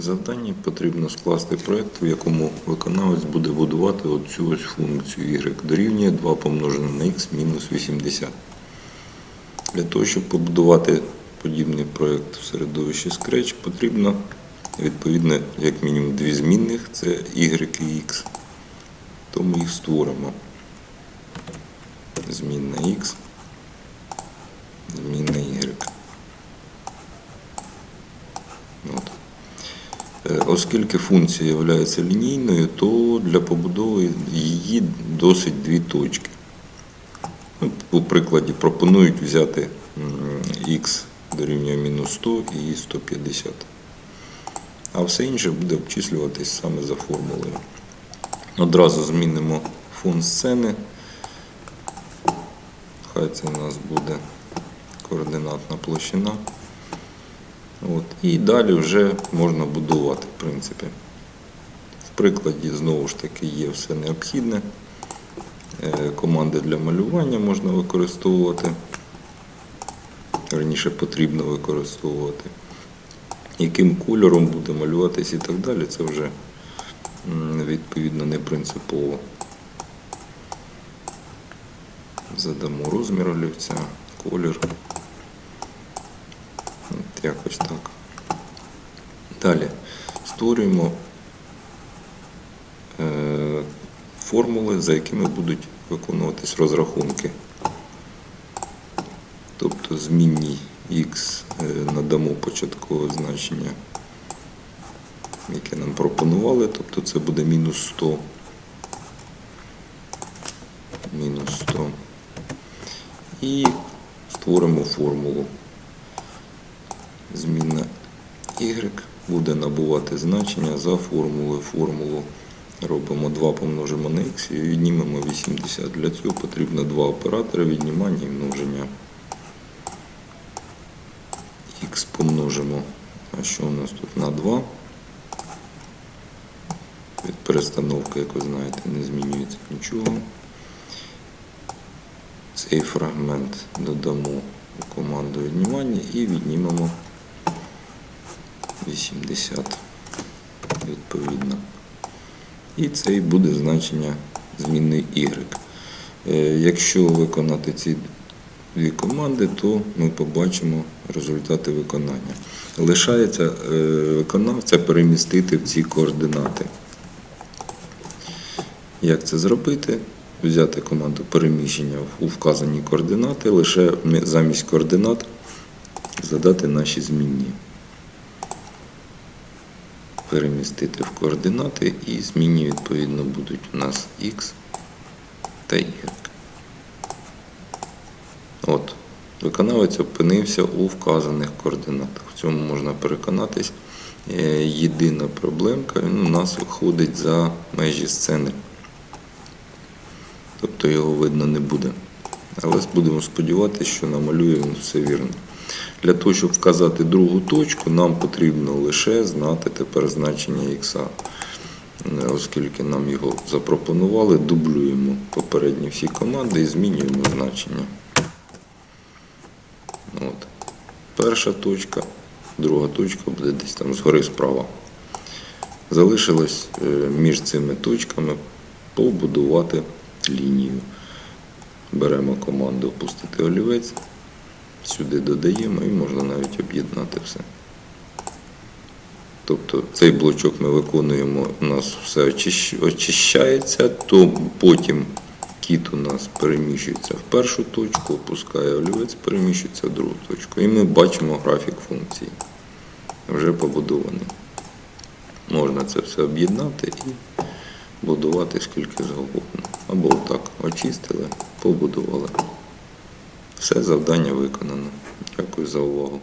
завданні потрібно скласти проєкт, в якому виконавець буде будувати оцю ось функцію y дорівнює 2 помножене на x мінус 80. Для того, щоб побудувати подібний проєкт в середовищі Scratch, потрібно відповідно як мінімум дві змінних це y і x. Тому їх створимо. Змінна x, змінна y. От. Е, Оскільки функція є лінійною, то для побудови її досить дві точки. Ну, У прикладі пропонують взяти х дорівнює мінус 100 і 150. А все інше буде обчислюватись саме за формулою. Одразу змінимо фон сцени. Хай це у нас буде координатна площина. От. І далі вже можна будувати, в принципі. В прикладі знову ж таки є все необхідне. Е, Команди для малювання можна використовувати. Верніше потрібно використовувати. Яким кольором буде малюватись і так далі, це вже відповідно не принципово. Задамо розмір олівця, колір. Якось так. Далі створюємо е, формули, за якими будуть виконуватись розрахунки. Тобто змінній x е, надамо початкове значення, яке нам пропонували, тобто це буде мінус 100. Мінус 100. І створимо формулу. Змінна y буде набувати значення за формулою. Формулу робимо 2 помножимо на x і віднімемо 80. Для цього потрібно два оператори віднімання і множення. Х помножимо, а що у нас тут на 2. Від перестановки, як ви знаєте, не змінюється нічого. Цей фрагмент додамо у команду віднімання і віднімемо 80 відповідно. І це і буде значення зміни y. Е, Якщо виконати ці дві команди, то ми побачимо результати виконання. Лишається е, виконавця перемістити в ці координати. Як це зробити? Взяти команду переміщення у вказані координати, лише замість координат задати наші змінні. Перемістити в координати і змінні відповідно будуть у нас X та Y. От, виконавець опинився у вказаних координатах. В цьому можна переконатись. Е, Єдина проблемка, він у нас виходить за межі сцени. Тобто його видно не буде. Але будемо сподіватися, що намалює він все вірно. Для того, щоб вказати другу точку, нам потрібно лише знати тепер значення х. Оскільки нам його запропонували, дублюємо попередні всі команди і змінюємо значення. От. Перша точка, друга точка буде десь там згори справа. Залишилось е, між цими точками побудувати лінію. Беремо команду опустити олівець, сюди додаємо і можна навіть об'єднати все. Тобто цей блочок ми виконуємо, у нас все очищається, то потім кіт у нас переміщується в першу точку, опускає олівець, переміщується в другу точку. І ми бачимо графік функції. Вже побудований. Можна це все об'єднати і будувати скільки завгодно. Або так очистили, побудували. Все завдання виконано. Дякую за увагу.